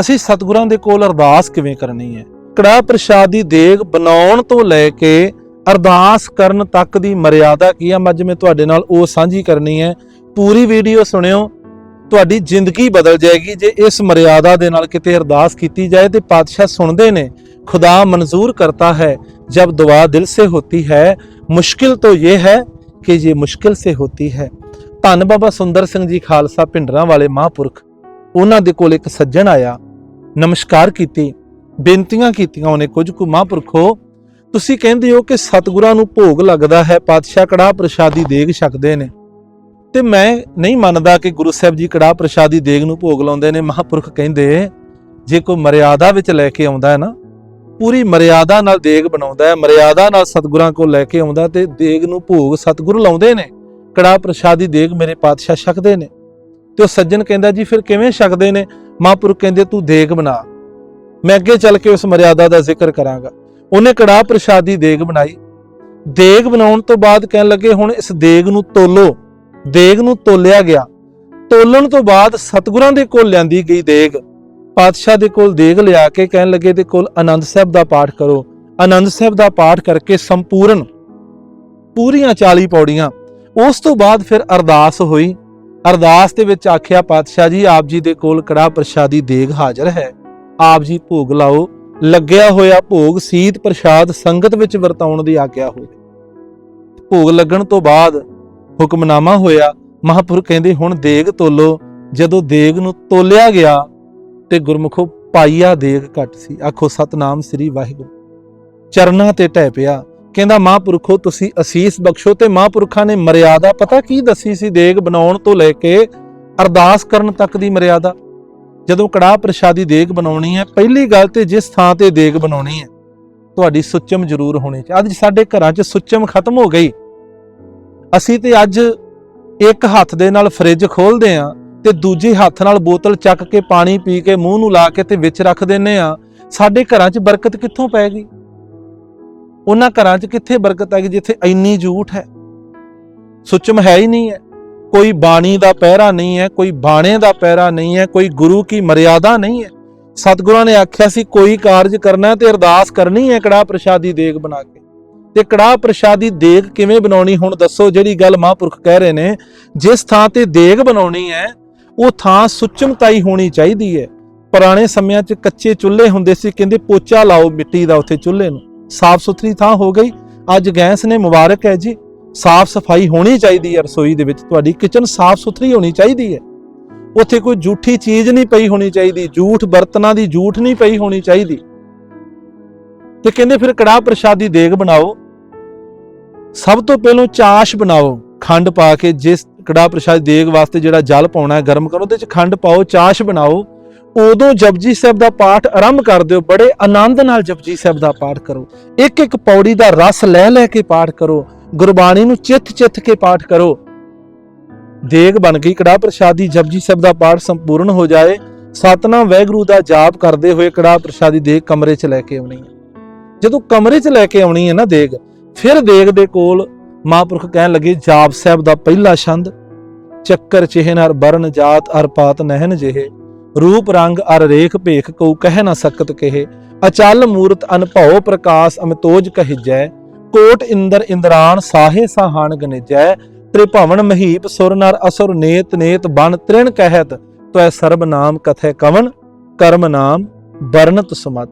ਅਸੀਂ ਸਤਿਗੁਰਾਂ ਦੇ ਕੋਲ ਅਰਦਾਸ ਕਿਵੇਂ ਕਰਨੀ ਹੈ? ਕੜਾ ਪ੍ਰਸ਼ਾਦ ਦੀ ਦੇਗ ਬਣਾਉਣ ਤੋਂ ਲੈ ਕੇ ਅਰਦਾਸ ਕਰਨ ਤੱਕ ਦੀ ਮਰਿਆਦਾ ਕੀ ਆ? ਮੱਝ ਮੈਂ ਤੁਹਾਡੇ ਨਾਲ ਉਹ ਸਾਂਝੀ ਕਰਨੀ ਹੈ। ਪੂਰੀ ਵੀਡੀਓ ਸੁਣਿਓ, ਤੁਹਾਡੀ ਜ਼ਿੰਦਗੀ ਬਦਲ ਜਾਏਗੀ ਜੇ ਇਸ ਮਰਿਆਦਾ ਦੇ ਨਾਲ ਕਿਤੇ ਅਰਦਾਸ ਕੀਤੀ ਜਾਏ ਤੇ ਪਾਤਸ਼ਾਹ ਸੁਣਦੇ ਨੇ, ਖੁਦਾ ਮਨਜ਼ੂਰ ਕਰਤਾ ਹੈ, ਜਬ ਦੁਆ ਦਿਲ ਸੇ ਹੋਤੀ ਹੈ। ਮੁਸ਼ਕਿਲ ਤੋਂ ਇਹ ਹੈ ਕਿ ਇਹ ਮੁਸ਼ਕਿਲ ਸੇ ਹੋਤੀ ਹੈ। ਧੰਨ ਬਾਬਾ ਸੁੰਦਰ ਸਿੰਘ ਜੀ ਖਾਲਸਾ ਪਿੰਡਰਾਂ ਵਾਲੇ ਮਹਾਪੁਰਖ, ਉਹਨਾਂ ਦੇ ਕੋਲ ਇੱਕ ਸੱਜਣ ਆਇਆ। ਨਮਸਕਾਰ ਕੀਤੀ, ਬੇਨਤੀਆਂ ਕੀਤੀਆਂ ਉਹਨੇ ਕੁਝ ਕੁ ਮਹਾਂਪੁਰਖੋ। ਤੁਸੀਂ ਕਹਿੰਦੇ ਹੋ ਕਿ ਸਤਿਗੁਰਾਂ ਨੂੰ ਭੋਗ ਲੱਗਦਾ ਹੈ, ਪਾਤਸ਼ਾਹ ਕੜਾਹ ਪ੍ਰਸ਼ਾਦੀ ਦੇਗ ਛਕਦੇ ਨੇ। ਤੇ ਮੈਂ ਨਹੀਂ ਮੰਨਦਾ ਕਿ ਗੁਰੂ ਸਾਹਿਬ ਜੀ ਕੜਾਹ ਪ੍ਰਸ਼ਾਦੀ ਦੇਗ ਨੂੰ ਭੋਗ ਲਾਉਂਦੇ ਨੇ। ਮਹਾਂਪੁਰਖ ਕਹਿੰਦੇ, ਜੇ ਕੋਈ ਮਰਿਆਦਾ ਵਿੱਚ ਲੈ ਕੇ ਆਉਂਦਾ ਹੈ ਨਾ, ਪੂਰੀ ਮਰਿਆਦਾ ਨਾਲ ਦੇਗ ਬਣਾਉਂਦਾ ਹੈ, ਮਰਿਆਦਾ ਨਾਲ ਸਤਿਗੁਰਾਂ ਕੋਲ ਲੈ ਕੇ ਆਉਂਦਾ ਤੇ ਦੇਗ ਨੂੰ ਭੋਗ ਸਤਿਗੁਰੂ ਲਾਉਂਦੇ ਨੇ। ਕੜਾ ਪ੍ਰਸ਼ਾਦੀ ਦੇਗ ਮੇਰੇ ਪਾਤਸ਼ਾਹ ਛਕਦੇ ਨੇ। ਤੇ ਉਹ ਸੱਜਣ ਕਹਿੰਦਾ, ਜੀ ਫਿਰ ਕਿਵੇਂ ਛਕਦੇ ਨੇ? ਮਹਾਂਪੁਰਖ ਕਹਿੰਦੇ, ਤੂੰ ਦੇਗ ਬਣਾ। ਮੈਂ ਅੱਗੇ ਚੱਲ ਕੇ ਉਸ ਮਰਿਆਦਾ ਦਾ ਜ਼ਿਕਰ ਕਰਾਂਗਾ। ਉਹਨੇ ਕੜਾ ਪ੍ਰਸ਼ਾਦੀ ਦੇਗ ਬਣਾਈ। ਦੇਗ ਬਣਾਉਣ ਤੋਂ ਬਾਅਦ ਕਹਿਣ ਲੱਗੇ, ਹੁਣ ਇਸ ਦੇਗ ਨੂੰ ਤੋਲੋ। ਦੇਗ ਨੂੰ ਤੋਲਿਆ ਗਿਆ। ਤੋਲਣ ਤੋਂ ਬਾਅਦ ਸਤਿਗੁਰਾਂ ਦੇ ਕੋਲ ਲਿਆਂਦੀ ਗਈ ਦੇਗ। ਪਾਤਸ਼ਾਹ ਦੇ ਕੋਲ ਦੇਗ ਲਿਆ ਕੇ ਕਹਿਣ ਲੱਗੇ ਦੇ ਕੋਲ ਆਨੰਦ ਸਾਹਿਬ ਦਾ ਪਾਠ ਕਰੋ। ਆਨੰਦ ਸਾਹਿਬ ਦਾ ਪਾਠ ਕਰਕੇ ਸੰਪੂਰਨ ਪੂਰੀਆਂ 40 ਪੌੜੀਆਂ। ਉਸ ਤੋਂ ਬਾਅਦ ਫਿਰ ਅਰਦਾਸ ਹੋਈ। ਅਰਦਾਸ ਦੇ ਵਿੱਚ ਆਖਿਆ, ਪਾਤਸ਼ਾਹ ਜੀ, ਆਪ ਜੀ ਦੇ ਕੋਲ ਕੜਾ ਪ੍ਰਸ਼ਾਦੀ ਦੇਗ ਹਾਜ਼ਰ ਹੈ। ਆਪ ਜੀ ਭੋਗ ਲਾਓ। ਲੱਗਿਆ ਹੋਇਆ ਭੋਗ ਸੀਤ ਪ੍ਰਸ਼ਾਦ ਸੰਗਤ ਵਿੱਚ ਵਰਤਾਉਣ ਦੀ ਆਗਿਆ ਹੋਈ ਭੋਗ ਲੱਗਣ ਤੋਂ ਬਾਅਦ ਹੁਕਮਨਾਮਾ ਹੋਇਆ। ਮਹਾਂਪੁਰ ਕਹਿੰਦੇ, ਹੁਣ ਦੇਗ ਤੋਲੋ। ਜਦੋਂ ਦੇਗ ਨੂੰ ਤੋਲਿਆ ਗਿਆ ਤੇ ਗੁਰਮੁਖੋ ਪਾਈਆ ਦੇਗ ਘਟ ਸੀ। ਆਖੋ, ਸਤਨਾਮ ਸ੍ਰੀ ਵਾਹਿਗੁਰੂ। ਚਰਨਾਂ ਤੇ ਟਹਿ ਪਿਆ। ਕਹਿੰਦਾ, ਮਹਾਂਪੁਰਖੋ, ਤੁਸੀਂ ਅਸੀਸ ਬਖਸ਼ੋ ਤੇ ਮਹਾਂਪੁਰਖਾਂ ਨੇ ਮਰਿਆਦਾ, ਪਤਾ ਕੀ ਦੱਸੀ ਸੀ ਦੇਗ ਬਣਾਉਣ ਤੋਂ ਲੈ ਕੇ ਅਰਦਾਸ ਕਰਨ ਤੱਕ ਦੀ ਮਰਿਆਦਾ? ਜਦੋਂ ਕੜਾਹ ਪ੍ਰਸ਼ਾਦੀ ਦੇਗ ਬਣਾਉਣੀ ਹੈ, ਪਹਿਲੀ ਗੱਲ ਤੇ ਜਿਸ ਥਾਂ ਤੇ ਦੇਗ ਬਣਾਉਣੀ ਹੈ, ਤੁਹਾਡੀ ਸੁੱਚਮ ਜ਼ਰੂਰ ਹੋਣੀ ਚਾਹੀਦੀ। ਅੱਜ ਸਾਡੇ ਘਰਾਂ 'ਚ ਸੁੱਚਮ ਖਤਮ ਹੋ ਗਈ। ਅਸੀਂ ਤੇ ਅੱਜ ਇੱਕ ਹੱਥ ਦੇ ਨਾਲ ਫ੍ਰਿਜ ਖੋਲਦੇ ਆਂ ਤੇ ਦੂਜੇ ਹੱਥ ਨਾਲ ਬੋਤਲ ਚੱਕ ਕੇ ਪਾਣੀ ਪੀ ਕੇ ਮੂੰਹ ਨੂੰ ਲਾ ਕੇ ਤੇ ਵਿੱਚ ਰੱਖ ਦਿੰਨੇ ਆ ਸਾਡੇ ਘਰਾਂ 'ਚ ਬਰਕਤ ਕਿੱਥੋਂ ਪੈ ਗਈ? ਉਹਨਾਂ ਘਰਾਂ 'ਚ ਕਿੱਥੇ ਬਰਕਤ ਆ ਗਈ ਜਿੱਥੇ ਇੰਨੀ ਝੂਠ ਹੈ? ਸੁੱਚਮ ਹੈ ਹੀ ਨਹੀਂ ਹੈ। ਕੋਈ ਬਾਣੀ ਦਾ ਪਹਿਰਾ ਨਹੀਂ ਹੈ, ਕੋਈ ਬਾਣੇ ਦਾ ਪਹਿਰਾ ਨਹੀਂ ਹੈ, ਕੋਈ ਗੁਰੂ ਕੀ ਮਰਿਆਦਾ ਨਹੀਂ ਹੈ। ਸਤਿਗੁਰਾਂ ਨੇ ਆਖਿਆ ਸੀ, ਕੋਈ ਕਾਰਜ ਕਰਨਾ ਤੇ ਅਰਦਾਸ ਕਰਨੀ ਹੈ ਕੜਾ ਪ੍ਰਸ਼ਾਦੀ ਦੇਗ ਬਣਾ ਕੇ। ਤੇ ਕੜਾ ਪ੍ਰਸ਼ਾਦੀ ਦੇਗ ਕਿਵੇਂ ਬਣਾਉਣੀ? ਹੁਣ ਦੱਸੋ, ਜਿਹੜੀ ਗੱਲ ਮਹਾਂਪੁਰਖ ਕਹਿ ਰਹੇ ਨੇ, ਜਿਸ ਥਾਂ ਤੇ ਦੇਗ ਬਣਾਉਣੀ ਹੈ, ਉਹ ਥਾਂ ਸੁੱਚਮਤਾਈ ਹੋਣੀ ਚਾਹੀਦੀ ਹੈ। ਪੁਰਾਣੇ ਸਮਿਆਂ 'ਚ ਕੱਚੇ ਚੁੱਲ੍ਹੇ ਹੁੰਦੇ ਸੀ, ਕਹਿੰਦੇ ਪੋਚਾ ਲਾਓ ਮਿੱਟੀ ਦਾ ਉੱਥੇ ਚੁੱਲ੍ਹੇ ਨੂੰ। ਸਾਫ਼ ਸੁਥਰੀ ਥਾਂ ਹੋ ਗਈ। ਅੱਜ ਗੈਸ ਨੇ ਮੁਬਾਰਕ ਹੈ ਜੀ। ਸਾਫ਼ ਸਫ਼ਾਈ ਹੋਣੀ ਚਾਹੀਦੀ ਹੈ ਰਸੋਈ ਦੇ ਵਿੱਚ। ਤੁਹਾਡੀ ਕਿਚਨ ਸਾਫ਼ ਸੁਥਰੀ ਹੋਣੀ ਚਾਹੀਦੀ ਹੈ। ਉੱਥੇ ਕੋਈ ਝੂਠੀ ਚੀਜ਼ ਨਹੀਂ ਪਈ ਹੋਣੀ ਚਾਹੀਦੀ। ਝੂਠ ਬਰਤਨਾਂ ਦੀ ਝੂਠ ਨਹੀਂ ਪਈ ਹੋਣੀ ਚਾਹੀਦੀ। ਤੇ ਕਹਿੰਦੇ ਫਿਰ ਕੜਾਹ ਪ੍ਰਸ਼ਾਦੀ ਦੇਗ ਬਣਾਓ। ਸਭ ਤੋਂ ਪਹਿਲਾਂ ਚਾਸ਼ ਬਣਾਓ। ਖੰਡ ਪਾ ਕੇ ਜਿਸ ਕੜਾਹ ਪ੍ਰਸ਼ਾਦ ਦੇਗ ਵਾਸਤੇ ਜਿਹੜਾ ਜਲ ਪਾਉਣਾ ਹੈ, ਗਰਮ ਕਰੋ, ਉਹਦੇ ਚ ਖੰਡ ਪਾਓ, ਚਾਸ਼ ਬਣਾਓ। ਉਦੋਂ ਜਪਜੀ ਸਾਹਿਬ ਦਾ ਪਾਠ ਆਰੰਭ ਕਰ ਦਿਓ, ਬੜੇ ਆਨੰਦ ਨਾਲ ਜਪਜੀ ਸਾਹਿਬ ਦਾ ਪਾਠ ਕਰੋ। ਇੱਕ ਇੱਕ ਪੌੜੀ ਦਾ ਰਸ ਲੈ ਲੈ ਕੇ ਪਾਠ ਕਰੋ, ਗੁਰਬਾਣੀ ਨੂੰ ਚਿੱਥ ਚਿੱਥ ਕੇ ਪਾਠ ਕਰੋ। ਦੇਗ ਬਣ ਗਈ ਕੜਾਹ ਪ੍ਰਸ਼ਾਦੀ, ਜਪਜੀ ਸਾਹਿਬ ਦਾ ਪਾਠ ਸੰਪੂਰਨ ਹੋ ਜਾਏ। ਸਤਨਾਮ ਵੈਗਰੂ ਦਾ ਜਾਪ ਕਰਦੇ ਹੋਏ ਕੜਾਹ ਪ੍ਰਸ਼ਾਦੀ ਦੇਗ ਕਮਰੇ 'ਚ ਲੈ ਕੇ ਆਉਣੀ ਹੈ। ਜਦੋਂ ਕਮਰੇ 'ਚ ਲੈ ਕੇ ਆਉਣੀ ਹੈ ਨਾ ਦੇਗ, ਫਿਰ ਦੇਗ ਦੇ ਕੋਲ ਮਹਾਂਪੁਰਖ ਕਹਿਣ ਲੱਗੇ, ਜਾਪ ਸਾਹਿਬ ਦਾ ਪਹਿਲਾ ਛੰਦ, ਚੱਕਰ ਚਿਹਨ ਅਰ ਬਰਨ ਜਾਤ ਅਰ ਪਾਤ ਨਹਿਨ ਜਿਹੇ। ਰੂਪ, ਰੰਗ, ਅਰ, ਰੇਖ, ਭੇਖ ਕਉ ਕਹਿ ਨਾ ਸਕਤ ਕਹੇ। ਅਚਲ ਮੂਰਤ ਅਨਭਉ ਪ੍ਰਕਾਸ਼ ਅਮਤੋਜ ਕਹਿਜੈ। ਕੋਟ ਇੰਦਰ ਇੰਦਰਾਨ ਸਾਹੇ ਸਾਹਾਨ ਗਨੇਜੈ। ਤ੍ਰਿਭਵਨ ਮਹੀਪ ਸੁਰ ਨਰ ਅਸੁਰ ਨੇਤ ਨੇਤ ਬਨ ਤ੍ਰਿਣ ਕਹਿਤ। ਤੈ ਸਰਬ ਨਾਮ ਕਥੈ ਕਵਨ, ਕਰਮ ਨਾਮ ਵਰਣਤ ਸੁਮਤ।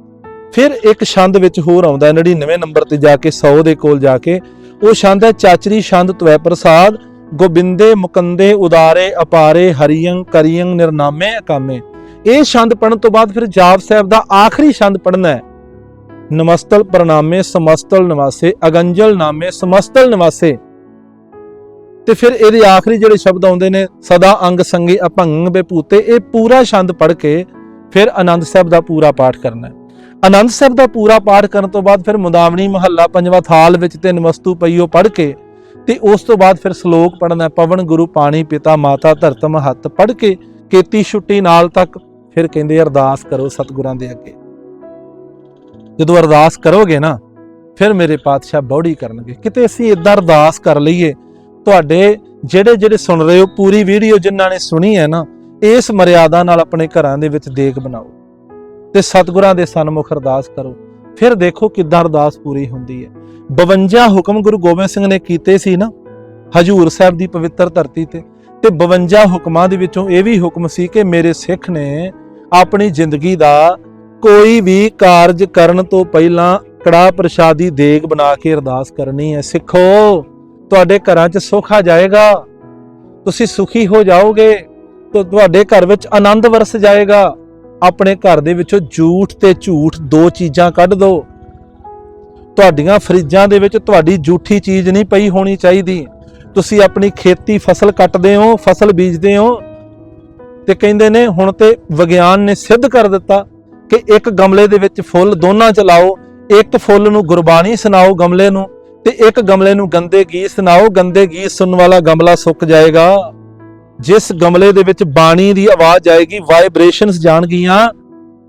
ਫਿਰ ਇੱਕ ਛੰਦ ਵਿੱਚ ਹੋਰ ਆਉਂਦਾ ਹੈ 99 ਨੰਬਰ ਤੇ ਜਾ ਕੇ 100 ਦੇ ਕੋਲ ਜਾ ਕੇ। ਉਹ ਛੰਦ ਹੈ, ਚਾਚਰੀ ਛੰਦ ਤਵੈ ਪ੍ਰਸਾਦ। ਗੋਬਿੰਦੇ ਮੁਕੰਦੇ ਉਦਾਰੇ, ਅਪਾਰੇ ਹਰੀਯੰ ਕਰੀਯੰ ਨਿਰਨਾਮੇ, ਅਕਾਮੇ। ਇਹ ਛੰਦ ਪੜਨ ਤੋਂ ਬਾਅਦ ਫਿਰ ਜਾਪ ਸਾਹਿਬ ਦਾ ਆਖਰੀ ਛੰਦ ਪੜਨਾ ਹੈ। ਨਮਸਤਲ ਪ੍ਰਣਾਮੇ, ਸਮਸਤਲ ਨਿਵਾਸੇ, ਅਗੰਜਲ ਨਾਮੇ, ਸਮਸਤਲ ਨਿਵਾਸੇ। ਤੇ ਫਿਰ ਇਹਦੇ ਆਖਰੀ ਜਿਹੜੇ ਸ਼ਬਦ ਆਉਂਦੇ ਨੇ, ਸਦਾ ਅੰਗ ਸੰਗੀ ਅਭੰਗ ਬੇਪੂਤੇ ਇਹ ਪੂਰਾ ਛੰਦ ਪੜ ਕੇ ਫਿਰ ਆਨੰਦ ਸਾਹਿਬ ਦਾ ਪੂਰਾ ਪਾਠ ਕਰਨਾ ਹੈ। ਆਨੰਦ ਸਾਹਿਬ ਦਾ ਪੂਰਾ ਪਾਠ ਕਰਨ ਤੋਂ ਬਾਅਦ ਫਿਰ ਮੁਦਾਵਣੀ ਮਹੱਲਾ ਪੰਜਵਾਂ ਥਾਲ ਵਿੱਚ ਤੇ ਨਮਸਤੂ ਪਈਓ ਪੜ ਕੇ ਤੇ ਉਸ ਤੋਂ ਬਾਅਦ ਫਿਰ ਸ਼ਲੋਕ ਪੜਨਾ ਪਵਨ ਗੁਰੂ ਪਾਣੀ ਪਿਤਾ, ਮਾਤਾ ਧਰਤ ਮਹੱਤ ਪੜ ਕੇ, ਕੀਤੀ ਛੁੱਟੀ ਨਾਲ ਤੱਕ ਫਿਰ ਕਹਿੰਦੇ, ਅਰਦਾਸ ਕਰੋ ਸਤਿਗੁਰਾਂ ਦੇ ਅੱਗੇ। ਜਦੋਂ ਅਰਦਾਸ ਕਰੋਗੇ ਨਾ, ਫਿਰ ਮੇਰੇ ਪਾਤਸ਼ਾਹ ਬੌੜੀ ਕਰਨਗੇ। ਕਿਤੇ ਅਸੀਂ ਇਦਾਂ ਅਰਦਾਸ ਕਰ ਲਈਏ, ਤੁਹਾਡੇ ਜਿਹੜੇ ਜਿਹੜੇ ਸੁਣ ਰਹੇ ਹੋ, ਪੂਰੀ ਵੀਡੀਓ ਜਿਨ੍ਹਾਂ ਨੇ ਸੁਣੀ ਹੈ ਨਾ, ਇਸ ਮਰਿਆਦਾ ਨਾਲ ਆਪਣੇ ਘਰਾਂ ਦੇ ਵਿੱਚ ਦੇਗ ਬਣਾਓ ਤੇ ਸਤਿਗੁਰਾਂ ਦੇ ਸਨਮੁਖ ਅਰਦਾਸ ਕਰੋ। ਫਿਰ ਦੇਖੋ ਕਿੱਦਾਂ ਅਰਦਾਸ ਪੂਰੀ ਹੁੰਦੀ ਹੈ। 52 ਹੁਕਮ ਗੁਰੂ ਗੋਬਿੰਦ ਸਿੰਘ ਨੇ ਕੀਤੇ ਸੀ ਨਾ, ਹਜੂਰ ਸਾਹਿਬ ਦੀ ਪਵਿੱਤਰ ਧਰਤੀ ਤੇ ਤੇ 52 ਹੁਕਮਾਂ ਦੇ ਵਿੱਚੋਂ ਇਹ ਵੀ ਹੁਕਮ ਸੀ ਕਿ ਮੇਰੇ ਸਿੱਖ ਨੇ ਆਪਣੀ ਜ਼ਿੰਦਗੀ ਦਾ ਕੋਈ ਵੀ ਕਾਰਜ ਕਰਨ ਤੋਂ ਪਹਿਲਾਂ ਕੜਾ ਪ੍ਰਸ਼ਾਦੀ ਦੇਗ ਬਣਾ ਕੇ ਅਰਦਾਸ ਕਰਨੀ ਹੈ। ਸਿੱਖੋ, ਤੁਹਾਡੇ ਘਰਾਂ 'ਚ ਸੁੱਖ ਆ ਜਾਏਗਾ। ਤੁਸੀਂ ਸੁਖੀ ਹੋ ਜਾਓਗੇ ਤਾਂ ਤੁਹਾਡੇ ਘਰ ਵਿੱਚ ਆਨੰਦ ਵਰਸ ਜਾਏਗਾ। ਆਪਣੇ ਘਰ ਦੇ ਵਿੱਚੋਂ ਝੂਠ ਤੇ ਝੂਠ ਦੋ ਚੀਜ਼ਾਂ ਕੱਢ ਦਿਓ ਤੁਹਾਡੀਆਂ ਫਰਿੱਜਾਂ ਦੇ ਵਿੱਚ ਤੁਹਾਡੀ ਝੂਠੀ ਚੀਜ਼ ਨਹੀਂ ਪਈ ਹੋਣੀ ਚਾਹੀਦੀ। ਤੁਸੀਂ ਆਪਣੀ ਖੇਤੀ ਫਸਲ ਕੱਟਦੇ ਹੋ, ਫਸਲ ਬੀਜਦੇ ਹੋ ਤੇ ਕਹਿੰਦੇ ਨੇ ਹੁਣ ਤੇ ਵਿਗਿਆਨ ਨੇ ਸਿੱਧ ਕਰ ਦਿੱਤਾ ਕਿ ਇੱਕ ਗਮਲੇ ਦੇ ਵਿੱਚ ਫੁੱਲ ਦੋਨਾਂ ਚਲਾਓ ਇੱਕ ਫੁੱਲ ਨੂੰ ਗੁਰਬਾਣੀ ਸੁਣਾਓ ਗਮਲੇ ਨੂੰ ਤੇ ਇੱਕ ਗਮਲੇ ਨੂੰ ਗੰਦੇ ਗੀਤ ਸੁਣਾਓ, ਗੰਦੇ ਗੀਤ ਸੁਣਨ ਵਾਲਾ ਗਮਲਾ ਸੁੱਕ ਜਾਏਗਾ। ਜਿਸ ਗਮਲੇ ਦੇ ਵਿੱਚ ਬਾਣੀ ਦੀ ਆਵਾਜ਼ ਆਏਗੀ ਵਾਈਬ੍ਰੇਸ਼ਨਸ ਜਾਣਗੀਆਂ,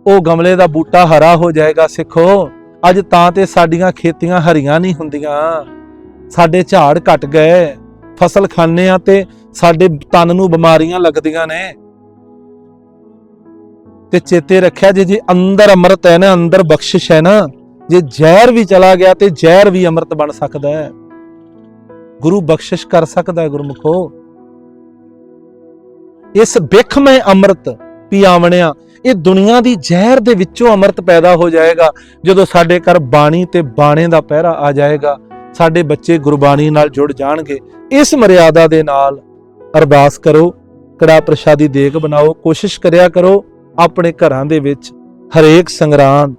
ਉਹ ਗਮਲੇ ਦਾ ਬੂਟਾ ਹਰਾ ਹੋ ਜਾਏਗਾ। ਸਿੱਖੋ, ਅੱਜ ਤਾਂ ਤੇ ਸਾਡੀਆਂ ਖੇਤੀਆਂ ਹਰੀਆਂ ਨਹੀਂ ਹੁੰਦੀਆਂ। ਸਾਡੇ ਝਾੜ ਘਟ ਗਏ, ਫਸਲ ਖਾਂਦੇ ਆ ਤੇ ਸਾਡੇ ਤਨ ਨੂੰ ਬਿਮਾਰੀਆਂ ਲੱਗਦੀਆਂ ਨੇ। ਤੇ ਚੇਤੇ ਰੱਖਿਆ ਜੇ ਜੇ ਅੰਦਰ ਅੰਮ੍ਰਿਤ ਹੈ ਨਾ, ਅੰਦਰ ਬਖਸ਼ਿਸ਼ ਹੈ ਨਾ, ਜੇ ਜ਼ਹਿਰ ਵੀ ਚਲਾ ਗਿਆ ਤੇ ਜ਼ਹਿਰ ਵੀ ਅੰਮ੍ਰਿਤ ਬਣ ਸਕਦਾ ਹੈ। ਗੁਰੂ ਬਖਸ਼ਿਸ਼ ਕਰ ਸਕਦਾ ਹੈ ਗੁਰਮੁਖੋ। ਇਸ ਬਿਖਮੈ ਅੰਮ੍ਰਿਤ ਪਿਆਵਣਿਆ, ਇਹ ਦੁਨੀਆ ਦੀ ਜ਼ਹਿਰ ਦੇ ਵਿੱਚੋਂ ਅੰਮ੍ਰਿਤ ਪੈਦਾ ਹੋ ਜਾਏਗਾ, ਜਦੋਂ ਸਾਡੇ ਘਰ ਬਾਣੀ ਤੇ ਬਾਣੇ ਦਾ ਪਹਿਰਾ ਆ ਜਾਏਗਾ, ਸਾਡੇ ਬੱਚੇ ਗੁਰਬਾਣੀ ਨਾਲ ਜੁੜ ਜਾਣਗੇ। ਇਸ ਮਰਿਆਦਾ ਦੇ ਨਾਲ ਅਰਦਾਸ ਕਰੋ, ਕੜਾ ਪ੍ਰਸ਼ਾਦੀ ਦੇਗ ਬਣਾਓ, ਕੋਸ਼ਿਸ਼ ਕਰਿਆ ਕਰੋ ਆਪਣੇ ਘਰਾਂ ਦੇ ਵਿੱਚ ਹਰੇਕ ਸੰਗਰਾਂਦ,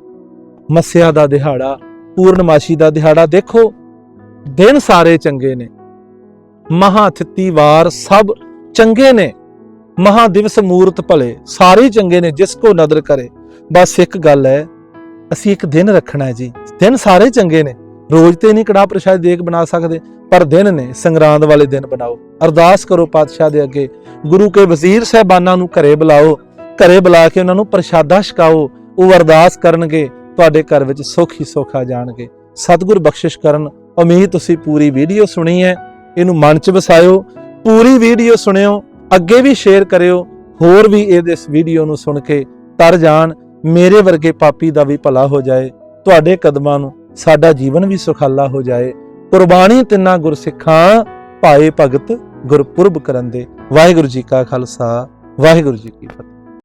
ਮੱਸਿਆ ਦਾ ਦਿਹਾੜਾ, ਪੂਰਨਮਾਸ਼ੀ ਦਾ ਦਿਹਾੜਾ, ਦੇਖੋ, ਦਿਨ ਸਾਰੇ ਚੰਗੇ ਨੇ। ਮਹਾ ਥਿੱਤੀ ਵਾਰ ਸਭ ਚੰਗੇ ਨੇ। ਮਹਾ ਦਿਵਸ ਮੂਰਤ ਭਲੇ, ਸਾਰੇ ਚੰਗੇ ਨੇ, ਜਿਸ ਕੋ ਨਦਰ ਕਰੇ। ਬਸ ਇੱਕ ਗੱਲ ਹੈ, ਅਸੀਂ ਇੱਕ ਦਿਨ ਰੱਖਣਾ ਹੈ ਜੀ। ਦਿਨ ਸਾਰੇ ਚੰਗੇ ਨੇ। ਰੋਜ਼ ਤੇ ਨਹੀਂ ਕੜਾ ਪ੍ਰਸ਼ਾਦ ਦੇਗ ਬਣਾ ਸਕਦੇ, ਪਰ ਦਿਨ ਨੇ, ਸੰਗਰਾਂਦ ਵਾਲੇ ਦਿਨ ਬਣਾਓ। ਅਰਦਾਸ ਕਰੋ ਪਾਤਸ਼ਾਹ ਦੇ ਅੱਗੇ। ਗੁਰੂ ਕੇ ਵਜ਼ੀਰ ਸਹਿਬਾਨਾਂ ਨੂੰ ਘਰੇ ਬੁਲਾਓ। ਘਰੇ ਬੁਲਾ ਕੇ ਉਹਨਾਂ ਨੂੰ ਪ੍ਰਸ਼ਾਦਾ ਛਕਾਓ, ਉਹ ਅਰਦਾਸ ਕਰਨਗੇ, ਤੁਹਾਡੇ ਘਰ ਵਿੱਚ ਸੁੱਖ ਹੀ ਸੁੱਖ ਆ ਜਾਣਗੇ। ਸਤਿਗੁਰ ਬਖਸ਼ਿਸ਼ ਕਰਨ, ਉਮੀਦ ਤੁਸੀਂ ਪੂਰੀ ਵੀਡੀਓ ਸੁਣੀ ਹੈ, ਇਹਨੂੰ ਮਨ 'ਚ ਵਸਾਇਓ, ਪੂਰੀ ਵੀਡੀਓ ਸੁਣਿਓ, ਅੱਗੇ ਵੀ ਸ਼ੇਅਰ ਕਰਿਓ, ਹੋਰ ਵੀ ਇਹਦੇ ਇਸ ਵੀਡੀਓ ਨੂੰ ਸੁਣ ਕੇ ਤਰ ਜਾਣ, ਮੇਰੇ ਵਰਗੇ ਪਾਪੀ ਦਾ ਵੀ ਭਲਾ ਹੋ ਜਾਏ, ਤੁਹਾਡੇ ਕਦਮਾਂ ਨੂੰ ਸਾਡਾ ਜੀਵਨ ਵੀ ਸੁਖਾਲਾ ਹੋ ਜਾਏ। ਕੁਰਬਾਨੀ ਤਿੰਨਾ ਗੁਰਸਿੱਖਾਂ, ਭਾਏ ਭਗਤ ਗੁਰਪੁਰਬ ਕਰਨ ਦੇ। ਵਾਹਿਗੁਰੂ ਜੀ ਕਾ ਖਾਲਸਾ, ਵਾਹਿਗੁਰੂ ਜੀ ਕੀ ਫਤਿਹ।